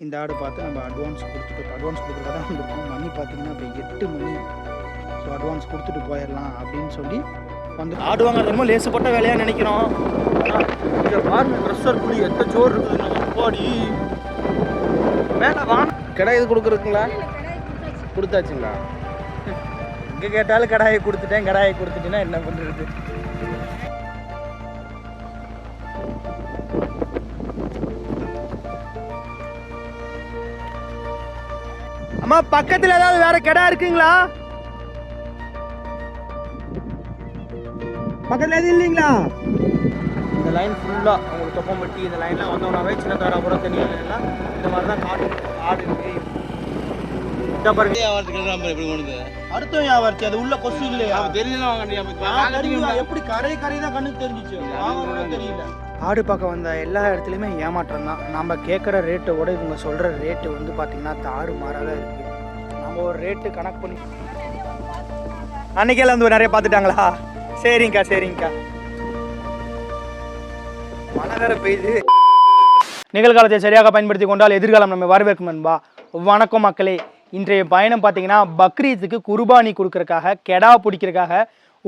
இந்த ஆடு பார்த்து நம்ம அட்வான்ஸ் கொடுத்துட்டு அட்வான்ஸ் கொடுக்குறதா வந்திருக்கோம் மணி பார்த்தீங்கன்னா இப்போ எட்டு மணி. ஸோ அட்வான்ஸ் கொடுத்துட்டு போயிடலாம் அப்படின்னு சொல்லி வந்து ஆடு வாங்குறது என்னமோ லேசுப்பட்ட வேலையாக நினைக்கிறோம். இங்கே பாருங்க ப்ரெஷர் புளி எத்த சோறு இருக்குது அப்பாடி. மேலே வாங்க கடை இது கொடுக்குறதுங்களா? கொடுத்தாச்சுங்களா? எங்கே கேட்டாலும் கடாயை கொடுத்துட்டேன் கடாயை கொடுத்துட்டேன்னா என்ன பண்ணுறது அம்மா பக்கத்தில் ஏதாவது வேற கடை இருக்குங்களா? பக்கத்தில் எதுவும் இல்லைங்களா? இந்த லைன் ஃபுல்லாக உங்களுக்கு தொப்பம்பட்டி இந்த லைன்லாம் வந்தோம்னாவே சின்ன தாராபுரம் தெரியலாம் இந்த மாதிரி தான் காடு ஆடு இருக்கு அடுத்த வியாபாரத்தி அது உள்ள கொசு இல்லையா? நான் தெரியுமா? எப்படி கரை கரை தான் கண்ணுக்கு தெரிஞ்சிச்சு? தெரியல ஆடு பார்க்க வந்த எல்லா இடத்துலையுமே ஏமாற்றம் தான் நம்ம கேட்குற ரேட்டை விட இவங்க சொல்கிற ரேட்டு வந்து பார்த்திங்கன்னா தாறு மாறாக இருக்குது நம்ம ஒரு ரேட்டு கணக்கு பண்ணி அன்னைக்கெல்லாம் வந்து நிறைய பார்த்துட்டாங்களா? சரிங்கக்கா சரிங்கக்கா. மழை வேற பெய்யுது நிகழ்காலத்தை சரியாக பயன்படுத்தி கொண்டால் எதிர்காலம் நம்ம வரவேற்கும் என்பா வணக்கம் மக்களே. இன்றைய பயணம் பார்த்தீங்கன்னா பக்ரீத்துக்கு குர்பானி கொடுக்கறக்காக கெடா பிடிக்கிறக்காக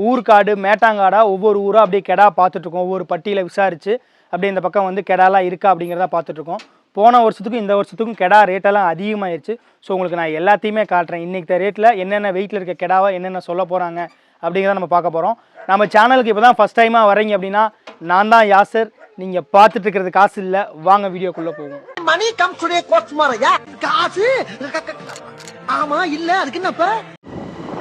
ஊர்காடு மேட்டாங்காடா ஒவ்வொரு ஊராக அப்படியே கெடா பார்த்துட்ருக்கோம். ஒவ்வொரு பட்டியில் விசாரித்து அப்படியே இந்த பக்கம் வந்து கெடாலாம் இருக்கா அப்படிங்கிறத பார்த்துட்ருக்கோம். போன வருஷத்துக்கும் இந்த வருஷத்துக்கும் கெடா ரேட்டெல்லாம் அதிகமாயிருச்சு. ஸோ உங்களுக்கு நான் எல்லாத்தையுமே காட்டுறேன். இன்றைக்கி ரேட்டில் என்னென்ன வெயிட்டில் இருக்க கெடாவை என்னென்ன சொல்ல போகிறாங்க அப்படிங்கிறத நம்ம பார்க்க போகிறோம் நம்ம சேனலுக்கு இப்போ தான் ஃபஸ்ட் டைமாக வரீங்க அப்படின்னா நான் தான் யாசர். நீங்கள் பார்த்துட்டு இருக்கிறது காசு இல்லை. வாங்க வீடியோக்குள்ளே போவோம். மணி கம் டுடே கோட்ஸ் மாரையா காசு? க- க- ஆமா இல்ல. அதுக்கு என்னப்ப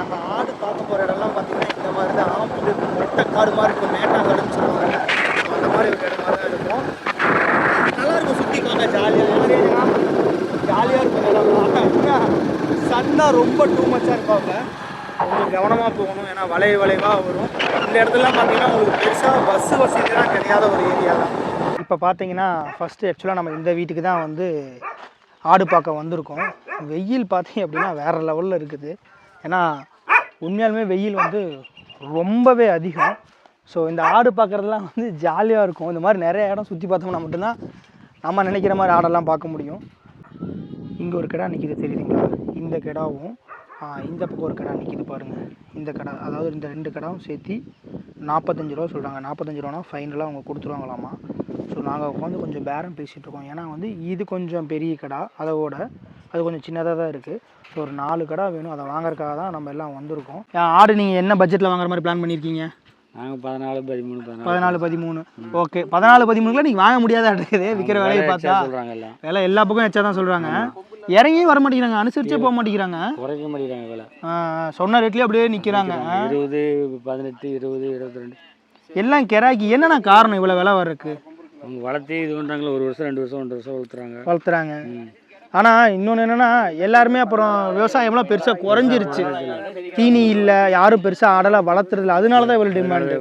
நம்ம ஆடு பார்க்க போகிற இடம்லாம் பார்த்தீங்கன்னா மாதிரி தான் ஆம்புடு மொட்டை காடு மாதிரி இருக்கும் மேட்டாங்காடுன்னு சொல்லுவாங்க. அந்த மாதிரி ஒரு இடமா தான் இருக்கும். நல்லா இருக்கும் சுற்றி பார்க்க ஜாலியாக ஜாலியாக இருக்கும். இடம் சன்னா ரொம்ப டூ மச்சாக இருப்பாங்க கொஞ்சம் கவனமாக போகணும். ஏன்னா வளைவு வளைவாக வரும். இந்த இடத்துலலாம் பார்த்தீங்கன்னா உங்களுக்கு பெருசாக பஸ் வசதிலாம் கிடையாத ஒரு ஏரியா தான். இப்போ பார்த்தீங்கன்னா ஃபஸ்ட்டு ஆக்சுவலாக நம்ம இந்த வீட்டுக்கு தான் வந்து ஆடு பார்க்க வந்திருக்கோம். வெயில் பார்த்தீங்க அப்படின்னா வேறு லெவலில் இருக்குது. ஏன்னா உண்மையாலுமே வெயில் வந்து ரொம்பவே அதிகம். ஸோ இந்த ஆடு பார்க்குறதுலாம் வந்து ஜாலியாக இருக்கும். இந்த மாதிரி நிறைய இடம் சுற்றி பார்த்தோம்னா மட்டும்தான் நம்ம நினைக்கிற மாதிரி ஆடெல்லாம் பார்க்க முடியும். இங்கே ஒரு கிடா நிற்கிது தெரியுதுங்களா? இந்த கிடாவும் இந்த பக்கம் ஒரு கிடா நிற்கிது பாருங்கள் இந்த கடை அதாவது இந்த ரெண்டு கடாவும் சேர்த்து நாற்பத்தஞ்சு ரூபா சொல்கிறாங்க நாற்பத்தஞ்சு ரூபானா ஃபைனலாக அவங்க கொடுத்துருவாங்களாமா? ஸோ நாங்கள் உட்காந்து கொஞ்சம் பேரம் பேசிகிட்டு இருக்கோம். ஏன்னா வந்து இது கொஞ்சம் பெரிய கடா அதோட அது கொஞ்சம் சின்னதாக தான் இருக்குது ஸோ ஒரு நாலு கடா வேணும். அதை வாங்குறதுக்காக தான் நம்ம எல்லாம் வந்திருக்கோம். ஆடு நீங்கள் என்ன பட்ஜெட்டில் வாங்குற மாதிரி பிளான் பண்ணியிருக்கீங்க நாங்கள் பதினாலு பதிமூணு பதினாலு. பதிமூணு. ஓகே பதினாலு பதிமூணுக்குலாம் நீங்கள் வாங்க முடியாத இருக்குது விற்கிற வேலையை பார்த்தா. விலை எல்லா பக்கம் எச்சா தான் சொல்கிறாங்க இறங்கியும் வர மாட்டேங்கிறாங்க. அனுசரிச்சே போக மாட்டேங்கிறாங்க. குறைக்க மாட்டேங்கிறாங்க விலை. சொன்ன ரேட்லேயே அப்படியே நிற்கிறாங்க இருபது பதினெட்டு இருபது இருபத்தி ரெண்டு எல்லாம் கிராக்கி. என்னென்ன காரணம் இவ்வளோ விலை வர்றதுக்கு? அவங்க வளர்த்தி இது பண்ணுறாங்களே ஒரு வருஷம் ரெண்டு வருஷம் ஒன்றரை வருஷம் வளர்த்துறாங்க. வளர்த்துறாங்க. ஆனால் இன்னொன்று என்னென்னா எல்லாருமே அப்புறம் விவசாயம்லாம் பெருசாக குறைஞ்சிருச்சு. தீனி இல்லை யாரும் பெருசாக ஆடலை வளர்த்துறதில்ல. அதனால தான் இவ்வளோ டிமாண்டு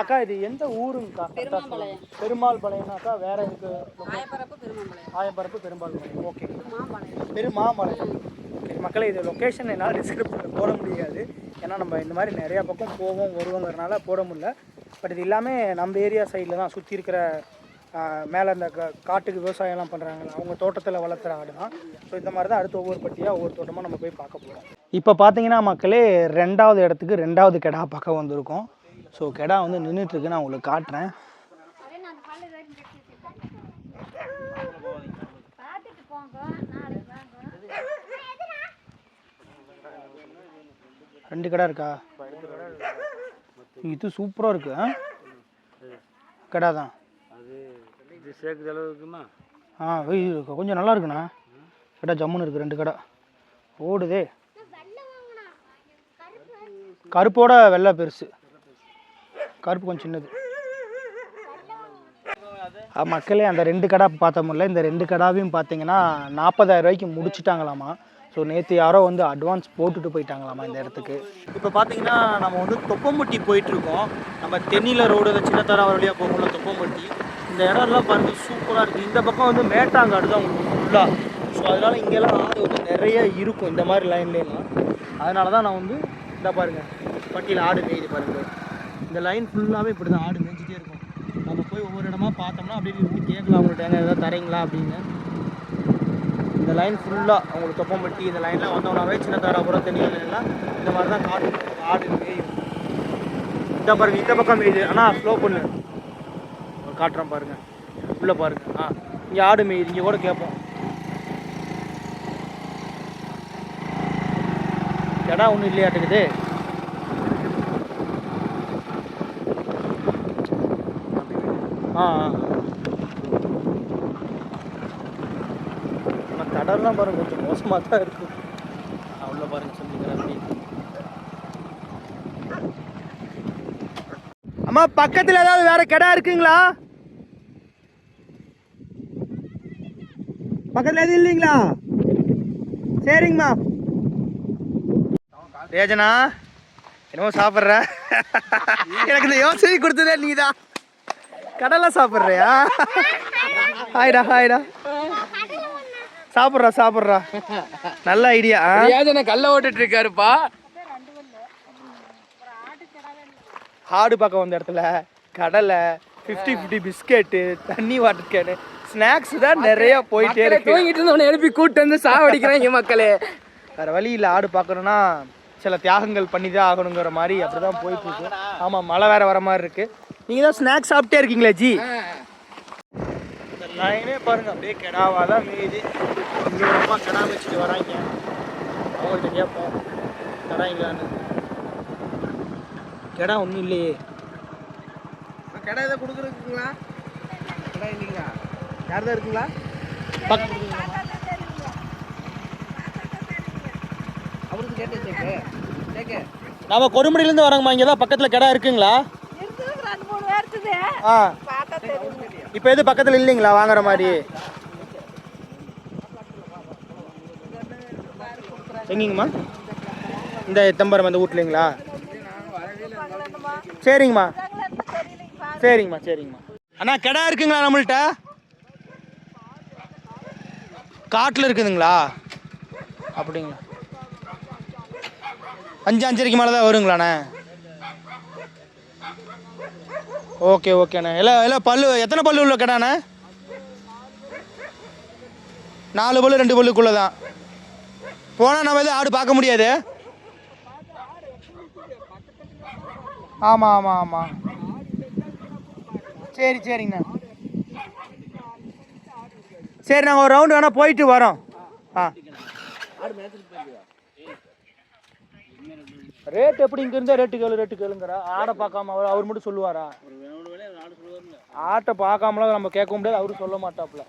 அக்கா இது எந்த ஊருங்கக்கா? பெருமாள்பாளையம் பெருமாள்பாளையம்னாக்கா வேற இருக்கு ஆயப்பரப்பு ஓகே. பெருமாம்பாளையம். ஓகே மக்களே இது லொக்கேஷன் என்னால் டிஸ்கிரிப்ஷனில் போட முடியாது. ஏன்னா நம்ம இந்த மாதிரி நிறையா பக்கம் போவோம் வருவோங்கிறனால போட முடியல. பட் இது எல்லாமே நம்ம ஏரியா சைடில் தான் சுற்றி இருக்கிற மேலே இந்த கா- காட்டுக்கு விவசாயம்லாம் பண்ணுறாங்க அவங்க தோட்டத்தில் வளர்த்துற ஆடு தான் ஸோ இந்த மாதிரி தான் அடுத்து ஒவ்வொரு பட்டியாக ஒவ்வொரு தோட்டமாக நம்ம போய் பார்க்க போகிறோம் இப்போ பார்த்தீங்கன்னா மக்களே ரெண்டாவது இடத்துக்கு ரெண்டாவது கெடா பார்க்க வந்திருக்கோம். ஸோ கெடா வந்து நின்றுட்டுருக்கு நான் உங்களுக்கு காட்டுறேன். ரெண்டு கடை இருக்கா? இது சூப்பராக இருக்கு ஆ? கடை தான் இது சேர்க்குற அளவுக்குமா? ஆ வெய் இருக்கு. கொஞ்சம் நல்லா இருக்குண்ணா. கடை ஜம்முன்னு இருக்குது ரெண்டு கடை. ஓடுதே. கருப்போட வெள்ளை பெருசு. கருப்பு கொஞ்சம் சின்னது. ஆ, மக்களே அந்த ரெண்டு கடை பார்த்தோம்ல இந்த ரெண்டு கடாவையும் பார்த்தீங்கன்னா நாற்பதாயிரம் ரூபாய்க்கு முடிச்சிட்டாங்களாமா. ஸோ நேற்று யாரோ வந்து அட்வான்ஸ் போட்டுட்டு போயிட்டாங்களாமா இந்த இடத்துக்கு. இப்போ பார்த்தீங்கன்னா நம்ம வந்து தொப்பம்பட்டி போயிட்டுருக்கோம் நம்ம தென்னில ரோடு சின்ன தர வழியாக போகும்ல தொப்பம்பட்டி. இந்த இடம்லாம் பாருங்கள் சூப்பராக இருக்குது இந்த பக்கம் வந்து மேட்டாங்காடு தான் உங்களுக்கு ஃபுல்லாக ஸோ அதனால் இங்கெல்லாம் ஆடு வந்து நிறைய இருக்கும் இந்த மாதிரி லைன்லாம் அதனால தான் நான் வந்து இந்த பாருங்க பட்டியில் ஆடு மேய்து பாருங்கள் இந்த லைன் ஃபுல்லாகவே இப்படி தான் ஆடு மேய்ஞ்சிட்டே இருக்கும். நம்ம போய் ஒவ்வொரு இடமா பார்த்தோம்னா அப்படியே நிறுத்தி கேட்கலாம் அவங்கள்ட்ட எங்கே ஏதாவது தரீங்களா அப்படின்னு. இந்த லைன் ஃபுல்லாக அவங்களுக்கு தொப்பம்பட்டி இந்த லைன்லாம் வந்தோம்னாவே சின்ன தாராபுரம் தென்னிலாம் இந்த மாதிரி தான் காடு ஆடு மேயும். இந்த பாருங்கள் இந்த பக்கம் மேயுது. ஆனால் ஸ்லோ பண்ணு. காட்டுறேன் பாருங்க. உள்ள பாருங்க. ஆ இங்கே ஆடு மேயுது. இங்கே கூட கேட்போம் இடம் ஒன்றும் இல்லையாட்டுக்குது? ஆ ஆ. நம்ம கடல்லாம் பாருங்க. கொஞ்சம் மோசமாக தான் இருக்கு. அவ்வளோ பாருங்க. சொல்லிக்கிறேன் அப்படி அம்மா பக்கத்தில் ஏதாவது வேற கடை இருக்குங்களா? பக்கத்தில் எதுவும் இல்லைங்களா? சரிங்கம்மா. ரேஜனா என்னமோ சாப்பிட்ற? எனக்கு இந்த யோசனை கொடுத்ததே நீதான் கடலை சாப்பிட்றியா? ஹாய்டா ஹாய்டா. சாப்பிட்றா சாப்பிட்றா. நல்ல ஐடியா ஏஜனை கல்ல ஓட்டுட்டு இருக்காருப்பா ஆடு பார்க்க வந்த இடத்துல கடலை ஃபிஃப்டி ஃபிஃப்டி பிஸ்கெட்டு தண்ணி வாட்டர் கேனு ஸ்நாக்ஸ் தான் நிறைய போயிட்டே இருக்கு. தூங்கிட்டு இருந்தவனை எழுப்பி கூட்டு வந்து சாவடிக்கிறாங்க மக்களே. வேற வழி இல்லை ஆடு பார்க்கணுன்னா சில தியாகங்கள் பண்ணி தான் ஆகணுங்கிற மாதிரி அப்படி தான் போயிட்டு இருக்கு. ஆமாம் மழை வேற வர மாதிரி இருக்கு. நீங்கள் தான் ஸ்நாக்ஸ் சாப்பிட்டே இருக்கீங்களே ஜி? இந்த லைனே பாருங்க அப்படியே கெடாவாக தான் மேயுது இங்கே அம்மா கெடா வச்சுட்டு வராங்க. அவங்கள்ட்ட கேட்போம் தராங்களான்னு கெடா ஒன்றும் இல்லையே. கடை எதை கொடுக்குறதுக்குங்களா? கடை இல்லைங்களா யார் தான் இருக்குங்களா? பக் அவருக்கு கேட்டு சேக்கு நம்ம கொடுமுடியிலேருந்து வரோங்கம்மா இங்கே தான் பக்கத்தில் கெடா இருக்குங்களா? ஆ. இப்போ எது பக்கத்தில் இல்லைங்களா வாங்குற மாதிரி? எங்கேங்கம்மா? இந்த எத்தம்பரம் அந்த வீட்லைங்களா? சரிங்கம்மா. சரிங்கம்மா சரிங்கம்மா. அண்ணா கடை இருக்குங்களா நம்மள்ட்ட? காட்டில் இருக்குதுங்களா? அப்படிங்களா? அஞ்சு அஞ்சரைக்கு மேலே தான் வருங்களாண்ணே? ஓகே ஓகேண்ணே. எல்லாம் எல்லாம் பல்லு எத்தனை பல்லு உள்ள கடாண்ணே? நாலு பல்லு ரெண்டு பல்லுக்குள்ளே தான் போனால் நம்ம எதுவும் ஆடு பார்க்க முடியாது. ஆமாம் ஆமாம் ஆமாம் சரி சரிங்கண்ணா. சரி நாங்கள் ஒரு ரவுண்டு வேணால் போயிட்டு வரோம். ஆ. ரேட் எப்படி இங்க இருந்தா ரேட்டு கேளு ரேட்டு கேளுங்கிறா ஆடை பார்க்காம அவர் அவர் மட்டும் சொல்லுவாரா? ஆட்டை பார்க்காமலாம் நம்ம கேட்க முடியாது அவரும் சொல்ல மாட்டாப்புல.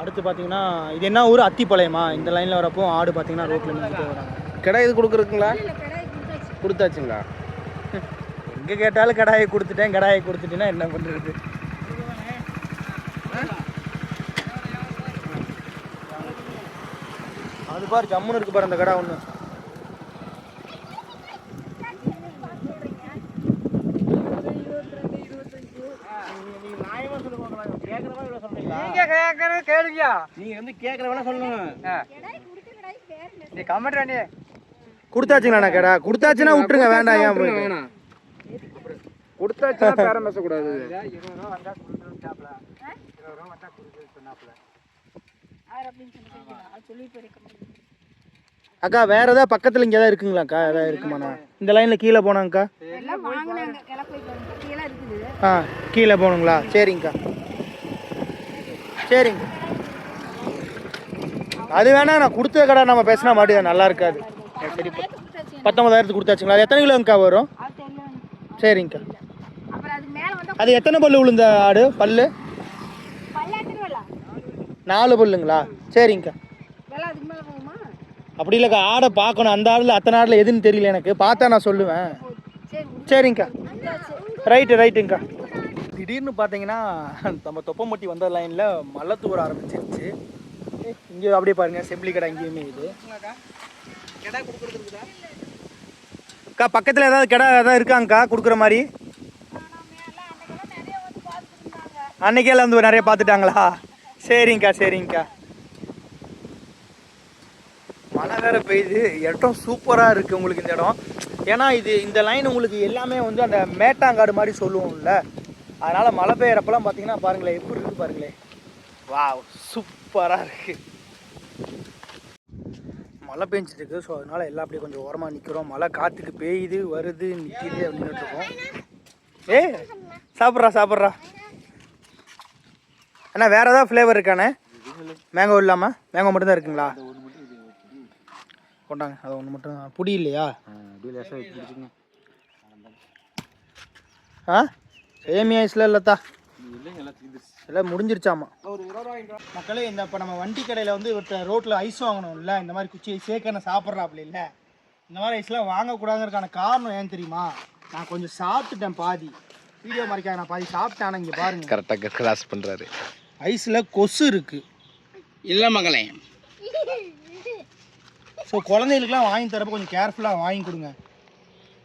அடுத்து பார்த்தீங்கன்னா இது என்ன ஊர்? அத்திப்பாளையமா? இந்த லைனில் வரப்போ ஆடு பார்த்தீங்கன்னா ரோட்டில் நின்றுட்டே வராங்க. கடை இது கொடுக்குறதுக்குங்களா கொடுத்தாச்சுங்களா? எங்கே கேட்டாலும் கடாயை கொடுத்துட்டேன் கடாயை கொடுத்துட்டேன்னா என்ன பண்ணுறது பாரு ஜம்முன்னு இருக்கு பாரு அந்த கடை ஒன்று நீங்க கேக்குறது கேளுங்க நீங்க வந்து கேட்குற வேணா சொல்லுங்க நீ கமெண்ட் பண்ணி கொடுத்தாச்சுங்களாண்ணா கடை. கொடுத்தாச்சுன்னா விட்டுருங்க வேண்டாம் ஏன் கொடுத்தாச்சுன்னா பேரம் பேசக்கூடாது அக்கா வேற ஏதாவது பக்கத்தில் இங்கே ஏதாவது இருக்குங்களாக்கா ஏதாவது இருக்குமாண்ணா? இந்த லைனில் கீழே போனாங்கக்கா. ஆ கீழே போகணுங்களா? சரிங்கக்கா. சரிங்க. அது வேணா நான் கொடுத்த கடை நம்ம பேசினா மாட்டேன் நல்லா இருக்காது. சரி பத்தொன்பதாயிரத்துக்கு கொடுத்தாச்சுங்களா? அது எத்தனை கிலோங்கக்கா வரும்? சரிங்கக்கா. அது எத்தனை பல்லு விழுந்த ஆடு? பல்லு? நாலு பல்லுங்களா? சரிங்கக்கா விலை அதுக்கு மேலே போகுமா அப்படி இல்லைக்கா ஆடை பார்க்கணும். அந்த ஆடில் அத்தனை ஆடில் எதுன்னு தெரியல எனக்கு. பார்த்தா நான் சொல்லுவேன். சரிங்க்கா சரிங்கக்கா ரைட்டு ரைட்டுங்கக்கா திடீர்னு பார்த்தீங்கன்னா நம்ம தொப்பம்பட்டி வந்த லைனில் மழை தூர ஆரம்பிச்சிருச்சு. இங்கே அப்படியே பாருங்கள் செம்பிளி கடை இங்கேயுமே இது. அக்கா பக்கத்தில் ஏதாவது கடை ஏதாவது இருக்காங்கக்கா கொடுக்குற மாதிரி? அன்னைக்கே எல்லாம் வந்து நிறைய பார்த்துட்டாங்களா? சரிங்கக்கா சரிங்கக்கா. மழை வேற பெய்யுது. இடம் சூப்பராக இருக்குது உங்களுக்கு இந்த இடம். ஏன்னா இது இந்த லைன் உங்களுக்கு எல்லாமே வந்து அந்த மேட்டாங்காடு மாதிரி சொல்லுவோம்ல. அதனால் மழை பெய்யறப்பெல்லாம் பார்த்தீங்கன்னா பாருங்களேன் எப்படி இருக்கு பாருங்களேன் வா சூப்பராக இருக்கு. மழை பெஞ்சிருக்கு ஸோ அதனால் எல்லாம் அப்படியே கொஞ்சம் ஓரமாக நிற்கிறோம் மழை காற்றுக்கு பெய்யுது வருது நிற்கிது அப்படின்னு இருக்கோம். ஏ சாப்பிட்றா சாப்பிட்றா. அண்ணா வேறு ஏதாவது ஃப்ளேவர் இருக்காண்ணே மேங்கோ இல்லாமல் மேங்கோ மட்டும்தான் இருக்குங்களா? கொண்டாங்க. அது ஒன்று மட்டும் தான் புடி இல்லையா? ஆ சேமியா ஐஸ்ல இல்லத்தா எல்லாம் முடிஞ்சிருச்சாமா? மக்களே இந்த இப்போ நம்ம வண்டி கடையில் வந்து ரோட்டில் ஐஸ் வாங்கணும்ல இந்த மாதிரி குச்சி சேக்கனை சாப்பிட்றாப்புல இல்லை? இந்த மாதிரி ஐஸ்லாம் வாங்கக்கூடாதுங்கிறதுக்கான காரணம் ஏன் தெரியுமா? நான் கொஞ்சம் சாப்பிட்டுட்டேன் பாதி. வீடியோ மறைக்காக நான் பாதி சாப்பிட்டேன் ஆனால் இங்கே பாருங்க. கரெக்டாக கிராஸ் பண்ணுறாரு ஐஸில் கொசு இருக்குது இல்லை மகளே ஸோ குழந்தைகளுக்குலாம் வாங்கி தரப்போ கொஞ்சம் கேர்ஃபுல்லாக வாங்கி கொடுங்க.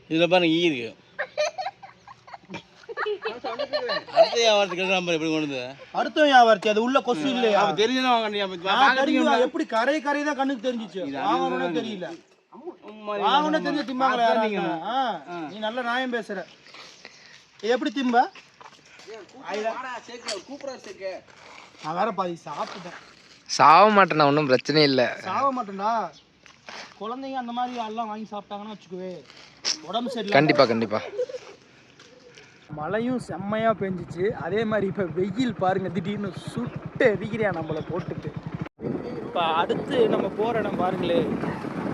இதில் பாருங்க ஈ இருக்கு. அடுத்த வியாபாரத்துக்கு எப்படி கொண்டு வந்து அடுத்த வியாபாரத்தி அது உள்ள கொசு இல்லையா? தெரிஞ்சுதான் வாங்க எப்படி கரை கரை தான் கண்ணுக்கு தெரிஞ்சிச்சு? வாங்கணும்னு தெரியல. வாங்கணும் தெரிஞ்ச திம்பாங்களா நீ நல்ல நியாயம் பேசுற. எப்படி திம்ப? நான் வேற பாதி சாப்பிட்டேன் சாக மாட்டேண்ணா ஒன்றும் பிரச்சனை இல்லை. சாக மாட்டேன்டா. குழந்தைங்க அந்த மாதிரி எல்லாம் வாங்கி சாப்பிட்டாங்கன்னா வச்சுக்கவே உடம்பு சரியில்லை கண்டிப்பாக கண்டிப்பாக மழையும் செம்மையா பெஞ்சிச்சு. அதே மாதிரி இப்போ வெயில் பாருங்க திடீர்னு சுட்டு எரிக்கிறியா நம்மளை போட்டுட்டு. இப்போ அடுத்து நம்ம போகிற இடம் பாருங்களே.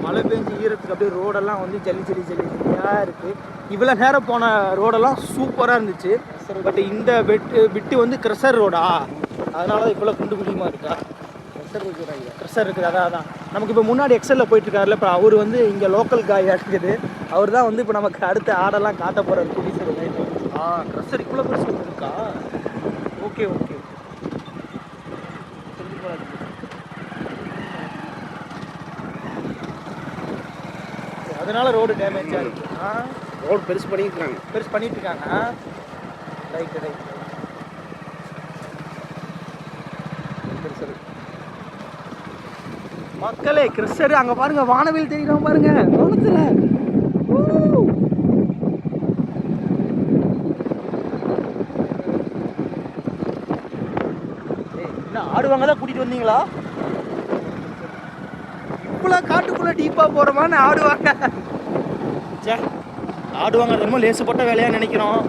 மழை பெஞ்சு ஈரத்துக்கு அப்படியே ரோடெல்லாம் வந்து ஜல்லி ஜல்லி ஜல்லி ஜல்லியாக இருக்குது இவ்வளோ நேரம் போன ரோடெல்லாம் சூப்பராக இருந்துச்சு. பட் இந்த பெட்டு விட்டு வந்து க்ரெஷர் ரோடா? அதனால தான் இவ்வளோ குண்டு குழியுமா இருக்கா? க்ரெஷர் இருக்குதா க்ரெஷர் இருக்குது அதான் அதான். நமக்கு இப்போ முன்னாடி எக்ஸலில் போயிட்டு இருக்காருல்ல இப்போ அவர் வந்து இங்கே லோக்கல் காய் இருக்குது. அவர் தான் வந்து இப்போ நமக்கு அடுத்த ஆடெல்லாம் காட்ட போகிறார் குடிசர் ஆ க்ரெஷர் இவ்வளோ பெருசு இருக்கா? ஓகே ஓகே அதனால ரோடு டேமேஜாக இருக்கு. ஆ? ரோடு பெருசு பண்ணிக்கிறாங்க பெருசு பண்ணிட்டு இருக்காங்க. ரைட் ரைட் மக்களே கிறிஸ்டர் அங்க பாருங்க வானவில் தெரியுறோம் பாருங்க. கவனத்துல. என்ன ஆடுவாங்க தான் கூட்டிட்டு வந்தீங்களா? இவ்வளோ காட்டுக்குள்ள டீப்பா போறோமான்னு ஆடுவாங்க. சே ஆடுவாங்க ரொம்ப லேசுப்பட்ட வேலையா நினைக்கிறோம்.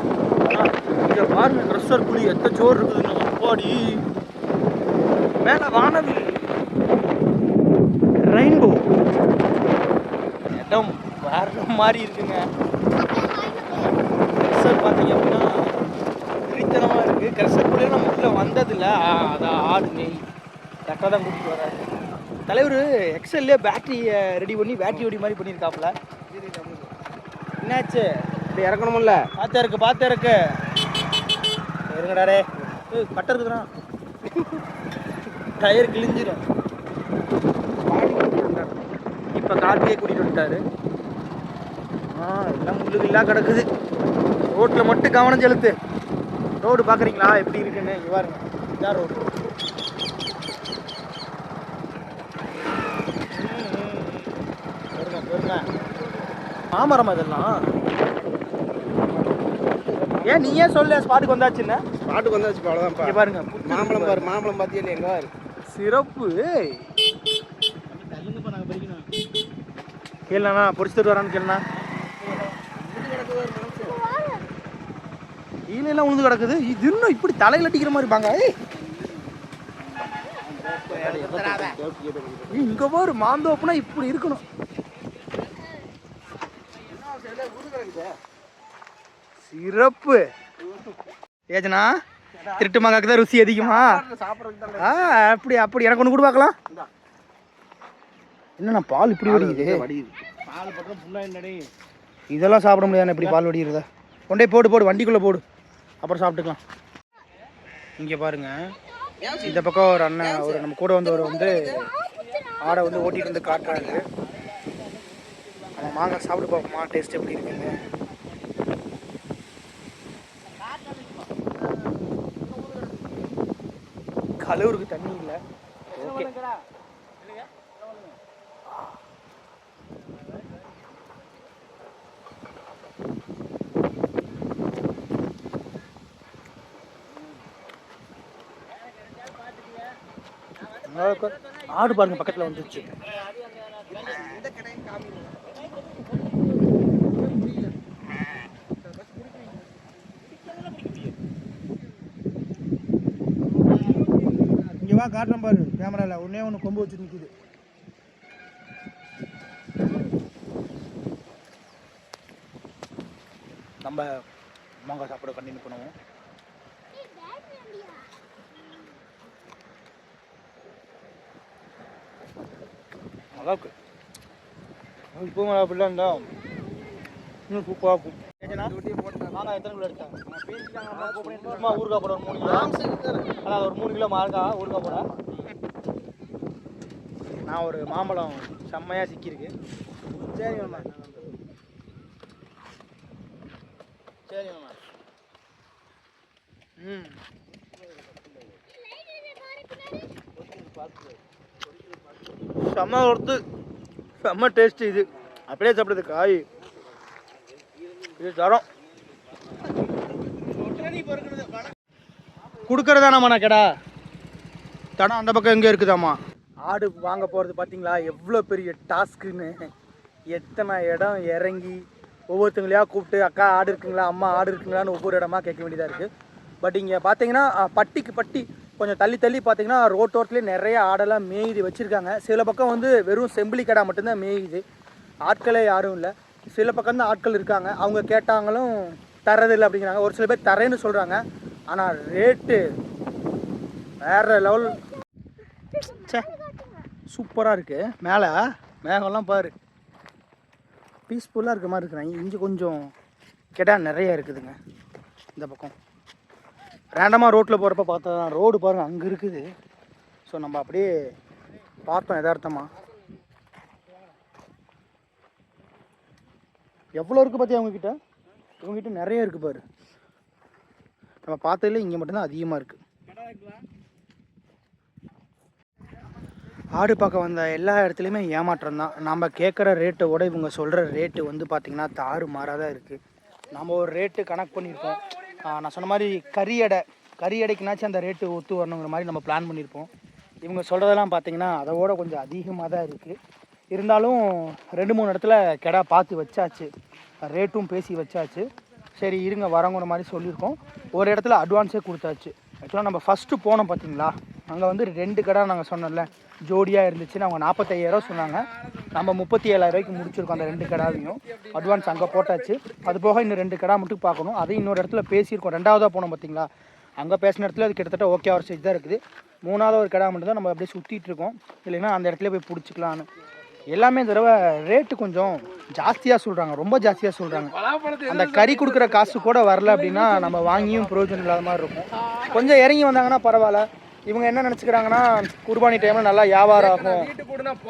ஆனா, பாருங்கள் பாருங்க க்ரெஷர் புலி எத்த சோறு இருக்குதுன்னு அப்பாடி. மேல வானவில் இடம் வேற மாதிரி இருக்குங்க. க்ரெஷர் பார்த்தீங்க அப்படின்னா வெறித்தனமா இருக்கு. க்ரெஷர் புலியை நம்ம உள்ள வந்ததில்ல. அதான் ஆடு நெய். கரெக்டாக தான் கூட்டிட்டு வராரு. தலைவர் எக்ஸல்லே பேட்டரி ரெடி பண்ணி பேட்டரி வெடி மாதிரி பண்ணியிருக்காப்புல என்னாச்சு? இப்படி இறக்கணும்ல. பார்த்தே இருக்கு பார்த்தே இருக்கு இருங்கடா டே ஏய் கட்ட இருக்குதுண்ணா டயர் கிழிஞ்சிரும். இப்போ கார்த்திகை கூட்டிகிட்டு வந்துட்டாரு. ஆ எல்லாம் முள்ளு கிடக்குது. ரோட்டில் மட்டும் கவனம் செலுத்து. ரோடு பார்க்குறீங்களா எப்படி இருக்குன்னு இங்க பாருங்க இதான் ரோடு மாமரம் அதெல்லாம். ஏன் நீயே சொல்ல ஸ்பாட்டுக்கு வந்தாச்சுன்னு பாட்டுக்கு வந்தாச்சு அவ்வளோதான்ப்பா இங்க பாருங்க மாம்பழம் பாரு மாம்பழம் பார்த்தியா பாரு. சிறப்பு. கேளுண்ணா பொறிச்சு தட்டு வரான்னு கேளுண்ணா. எல்லாம் உழுந்து கிடக்குது. இது இன்னும் இப்படி தலையில அடிக்கிற மாதிரி இருப்பாங்க. இங்க பாரு மாந்தோப்புனா இப்படி இருக்கணும். சிறப்பு. ஏஜனா திருட்டு மாங்காக்கு தான் ருசி அதிகமா? ஆ அப்படி அப்படி. எனக்கு ஒன்று கூட பார்க்கலாம். என்னண்ணா பால் இப்படி வடிக்குது பால் பக்கம் ஃபுல்லாக என்னடே? இதெல்லாம் சாப்பிட முடியாது இப்படி பால் வடிகிறத கொண்டே போடு போடு வண்டிக்குள்ளே போடு. அப்புறம் சாப்பிட்டுக்கலாம். இங்கே பாருங்க. இந்த பக்கம் ஒரு அண்ணன் ஒரு நம்ம கூட வந்தவர் வந்து ஆடை வந்து ஓட்டிட்டு வந்து காட்டுறாரு. நம்ம மாங்காய் சாப்பிட்டு பார்ப்போமா டேஸ்ட் எப்படி இருக்குன்னு. கலூருக்கு தண்ணி இல்லை. ஓகே ஆடு பாருங்க பக்கத்தில் வந்துச்சு இங்கே வா காட்டுறேன் பாரு கேமராவில் ஒன்றே ஒன்று கொம்பு வச்சு நிற்குது நம்ம மாங்காய் சாப்பிட கண்டினியூ பண்ணுவோம். நல்லா இருக்கு இப்போ அப்படிலாம் இருந்தா இன்னும் சூப்பராக இருக்கும். மாங்காய் எத்தனை கிலோ எடுத்தேன்? சும்மா ஊறுகாய் போட ஒரு மூணு கிலோ. அதான் ஒரு மூணு கிலோ மாங்காய் ஊறுகாய் போட நான் ஒரு மாம்பழம் செம்மையாக சிக்கியிருக்கு. சரி மாமா. சரி மாமா. ம். செம்ம ஒருத்து செம்ம டேஸ்ட் இது. அப்படியே சாப்பிடுது காய். இது தரம் கொடுக்கறதானாம்மா கடா? தடம் அந்த பக்கம் எங்கே இருக்குதாம்மா? ஆடு வாங்க போகிறது பார்த்தீங்களா? எவ்வளோ பெரிய டாஸ்க்குன்னு. எத்தனை இடம் இறங்கி ஒவ்வொருத்தங்களையா கூப்பிட்டு அக்கா ஆடு இருக்குங்களா? அம்மா ஆடு இருக்குங்களான்னு ஒவ்வொரு இடமா கேட்க வேண்டியதாக இருக்குது பட் இங்கே பார்த்தீங்கன்னா பட்டிக்கு பட்டி. கொஞ்சம் தள்ளி தள்ளி பார்த்தீங்கன்னா ரோட்டோரத்துலேயே நிறைய ஆடெல்லாம் மேயுது வச்சுருக்காங்க. சில பக்கம் வந்து வெறும் செம்பிளி கடை மட்டும்தான் மேயுது. ஆட்களே யாரும் இல்லை. சில பக்கம் தான் ஆட்கள் இருக்காங்க. அவங்க கேட்டாங்களும் தரதில்லை அப்படிங்கிறாங்க. ஒரு சில பேர் தரேன்னு சொல்கிறாங்க ஆனால் ரேட்டு வேறு லெவல் சே சூப்பராக இருக்குது மேலே மேகம்லாம் பாரு. பீஸ்ஃபுல்லாக இருக்க மாதிரி இருக்கிறாங்க இங்கே கொஞ்சம் கெடா நிறையா இருக்குதுங்க. இந்த பக்கம். ரேண்டமாக ரோட்டில் போகிறப்ப பார்த்தா தான் ரோடு பாருங்கள் அங்கே இருக்குது. ஸோ நம்ம அப்படியே பார்த்தோம் யதார்த்தமாக எவ்வளோ இருக்குது பார்த்தியா அவங்கக்கிட்ட இவங்ககிட்ட நிறைய இருக்குது பாரு. நம்ம பார்த்ததுல இங்கே மட்டும்தான் அதிகமாக இருக்குது ஆடு பார்க்க வந்த எல்லா இடத்துலையுமே ஏமாற்றம் தான். நம்ம கேட்குற ரேட்டை விட இவங்க சொல்கிற ரேட்டு வந்து பார்த்திங்கன்னா தாறு மாறாக தான் இருக்குது நம்ம ஒரு ரேட்டு கணக்கு பண்ணியிருக்கோம். நான் சொன்ன மாதிரி கறி எடை கறி எடைக்குனாச்சும் அந்த ரேட்டு ஒத்து வரணுங்கிற மாதிரி நம்ம பிளான் பண்ணியிருப்போம். இவங்க சொல்கிறதெல்லாம் பார்த்தீங்கன்னா அதை விட கொஞ்சம் அதிகமாக தான் இருக்குது இருந்தாலும் ரெண்டு மூணு இடத்துல கெடா பார்த்து வச்சாச்சு. ரேட்டும் பேசி வச்சாச்சு. சரி இருங்க வரவங்கிற மாதிரி சொல்லியிருக்கோம். ஒரு இடத்துல அட்வான்ஸே கொடுத்தாச்சு. ஆக்சுவலாக நம்ம ஃபஸ்ட்டு போனோம் பார்த்தீங்களா? அங்கே வந்து ரெண்டு கடை நாங்கள் சொன்னோம்ல. ஜோடியாக இருந்துச்சுன்னு அவங்க நாற்பத்தையாயிரம் சொன்னாங்க. நம்ம முப்பத்தி ரூபாய்க்கு முடிச்சிருக்கோம் அந்த ரெண்டு கடாவையும். அட்வான்ஸ் அங்கே போட்டாச்சு. அது போக இன்னும் ரெண்டு கடா மட்டும் பார்க்கணும். அதையும் இன்னொரு இடத்துல பேசியிருக்கோம். ரெண்டாவதாக போனோம் பார்த்தீங்களா அங்கே பேசின இடத்துல அது கிட்டத்தட்ட ஓகே ஆகிற சைஸ் தான் இருக்குது. மூணாவது ஒரு கடா மட்டும் தான் நம்ம அப்படியே சுற்றிட்டு இருக்கோம். இல்லைன்னா அந்த இடத்துல போய் பிடிச்சிக்கலான்னு எல்லாமே இந்த தடவை ரேட்டு கொஞ்சம் ஜாஸ்தியாக சொல்கிறாங்க ரொம்ப ஜாஸ்தியாக சொல்கிறாங்க அந்த கறி கொடுக்குற காசு கூட வரல அப்படின்னா நம்ம வாங்கியும் பிரயோஜனம் இல்லாத மாதிரி இருக்கும். கொஞ்சம் இறங்கி வந்தாங்கன்னா பரவாயில்ல. இவங்க என்ன நினச்சிக்கிறாங்கன்னா குர்பானி டைமில் நல்லா வியாபாரம் ஆகும்.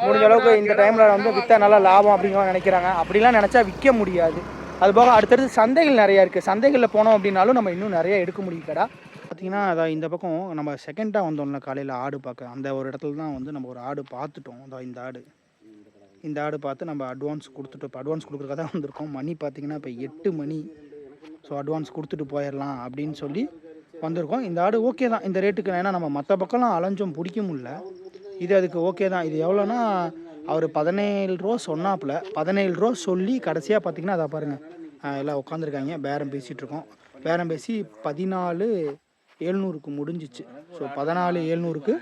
முடிஞ்ச அளவுக்கு இந்த டைமில் வந்து விற்றா நல்லா லாபம் அப்படிங்கிற நினைக்கிறாங்க. அப்படிலாம் நினச்சா விற்க முடியாது. அது போக அடுத்தடுத்து சந்தைகள் நிறையா இருக்குது சந்தைகளில் போனோம் அப்படின்னாலும் நம்ம இன்னும் நிறைய எடுக்க முடியும் கடா. பார்த்தீங்கன்னா அதான் இந்த பக்கம் நம்ம செகண்டாக வந்தோம்ல காலையில் ஆடு பார்க்க. அந்த ஒரு இடத்துல தான் வந்து நம்ம ஒரு ஆடு பார்த்துட்டோம். அதான் இந்த ஆடு. இந்த ஆடு பார்த்து நம்ம அட்வான்ஸ் கொடுத்துட்டு இப்போ அட்வான்ஸ் கொடுக்குறதா தான் வந்திருக்கோம். மணி பார்த்தீங்கன்னா இப்போ எட்டு மணி. ஸோ அட்வான்ஸ் கொடுத்துட்டு போயிடலாம் அப்படின்னு சொல்லி வந்திருக்கோம். இந்த ஆடு ஓகே தான். இந்த ரேட்டுக்கு ஏன்னா நம்ம மற்ற பக்கம்லாம் அலைஞ்சோம் பிடிக்க முடியல. இது அதுக்கு ஓகே தான். இது எவ்வளோனா அவர் பதினேழு ரூபா சொன்னாப்புல. பதினேழு ரூபா சொல்லி கடைசியாக பார்த்தீங்கன்னா அதை பாருங்கள் எல்லாம் உட்காந்துருக்காங்க பேரம் பேசிகிட்டு இருக்கோம். பேரம் பேசி பதினாலு எழுநூறுக்கு முடிஞ்சிச்சு. ஸோ பதினாலு எழுநூறுக்கு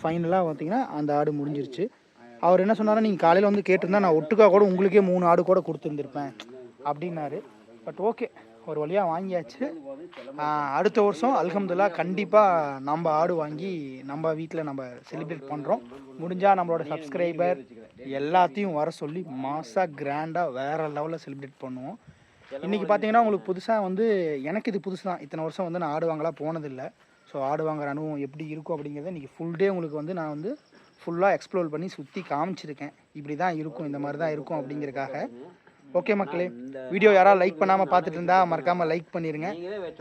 ஃபைனலாக பார்த்தீங்கன்னா அந்த ஆடு முடிஞ்சிருச்சு. அவர் என்ன சொன்னார் நீங்கள் காலையில் வந்து கேட்டிருந்தா நான் ஒட்டுக்கா கூட உங்களுக்கே மூணு ஆடு கூட கொடுத்துருந்துருப்பேன். அப்படின்னாரு. பட் ஓகே ஒரு வழியாக வாங்கியாச்சு. அடுத்த வருஷம் அல்ஹம்துல்லா கண்டிப்பாக நம்ம ஆடு வாங்கி நம்ம வீட்டில் நம்ம செலிப்ரேட் பண்ணுறோம் முடிஞ்சால் நம்மளோட சப்ஸ்கிரைபர் எல்லாத்தையும் வர சொல்லி மாசாக கிராண்டாக வேறு லெவலில் செலிப்ரேட் பண்ணுவோம். இன்றைக்கி பார்த்தீங்கன்னா உங்களுக்கு புதுசாக வந்து எனக்கு இது புதுசு தான். இத்தனை வருஷம் வந்து நான் ஆடு வாங்கலாம் போனதில்லை. ஸோ ஆடு வாங்குற அனுபவம் எப்படி இருக்கும் அப்படிங்கிறத இன்றைக்கி ஃபுல் டே உங்களுக்கு வந்து நான் வந்து ஃபுல்லாக எக்ஸ்ப்ளோர் பண்ணி சுற்றி காமிச்சிருக்கேன். இப்படி தான் இருக்கும் இந்த மாதிரி தான் இருக்கும் அப்படிங்கிறக்காக ஓகே மக்களே வீடியோ யாராவது லைக் பண்ணாமல் பார்த்துட்டு இருந்தா மறக்காமல் லைக் பண்ணிடுங்க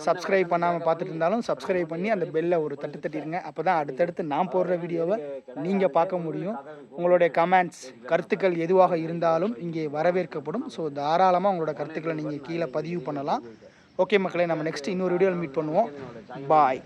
சப்ஸ்கிரைப் பண்ணாமல் பார்த்துட்டு இருந்தாலும் சப்ஸ்கிரைப் பண்ணி அந்த பெல்லை ஒரு தட்டு தட்டிடுங்க அப்போ தான் அடுத்தடுத்து நான் போடுற வீடியோவை நீங்கள் பார்க்க முடியும். உங்களுடைய கமெண்ட்ஸ் கருத்துக்கள் எதுவாக இருந்தாலும் இங்கே வரவேற்கப்படும். ஸோ தாராளமாக உங்களோட கருத்துக்களை நீங்கள் கீழே பதிவு பண்ணலாம். ஓகே மக்களே நம்ம நெக்ஸ்ட் இன்னொரு வீடியோவில் மீட் பண்ணுவோம். பாய்